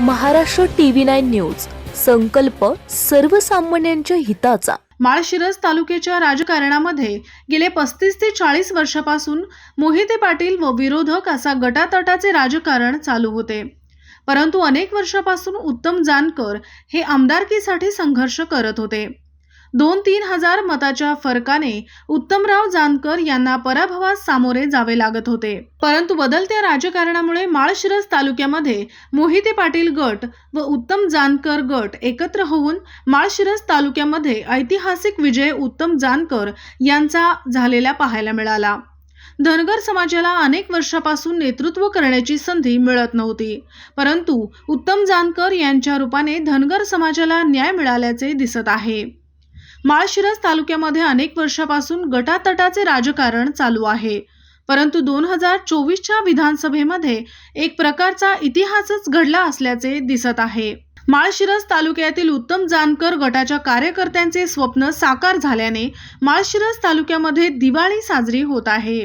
Maharashtra TV nine news. संकल्प सर्वसामान्यांच्या हिताचा. माळशिरस तालुक्याच्या राजकारणामध्ये गेले पस्तीस ते चाळीस वर्षापासून मोहिते पाटील व विरोधक असा गटातटाचे राजकारण चालू होते. परंतु अनेक वर्षापासून उत्तम जानकर हे आमदारकीसाठी संघर्ष करत होते. दोन तीन हजार मताच्या फरकाने उत्तमराव जानकर यांना पराभवास सामोरे जावे लागत होते. परंतु बदलत्या राजकारणामुळे माळशिरस तालुक्यामध्ये मोहिते पाटील गट व उत्तम जानकर गट एकत्र होऊन माळशिरस तालुक्यामध्ये ऐतिहासिक विजय उत्तम जानकर यांचा झालेला पाहायला मिळाला. धनगर समाजाला अनेक वर्षापासून नेतृत्व करण्याची संधी मिळत नव्हती. परंतु उत्तम जानकर यांच्या रूपाने धनगर समाजाला न्याय मिळाल्याचे दिसत आहे. माळशिरस तालुक्यामध्ये अनेक वर्षापासून गटातटाचे राजकारण चालू आहे. परंतु दोन हजार चोवीसच्या विधानसभेमध्ये एक प्रकारचा इतिहासच घडला असल्याचे दिसत आहे. माळशिरस तालुक्यातील उत्तम जानकर गटाच्या कार्यकर्त्यांचे स्वप्न साकार झाल्याने माळशिरस तालुक्यामध्ये दिवाळी साजरी होत आहे.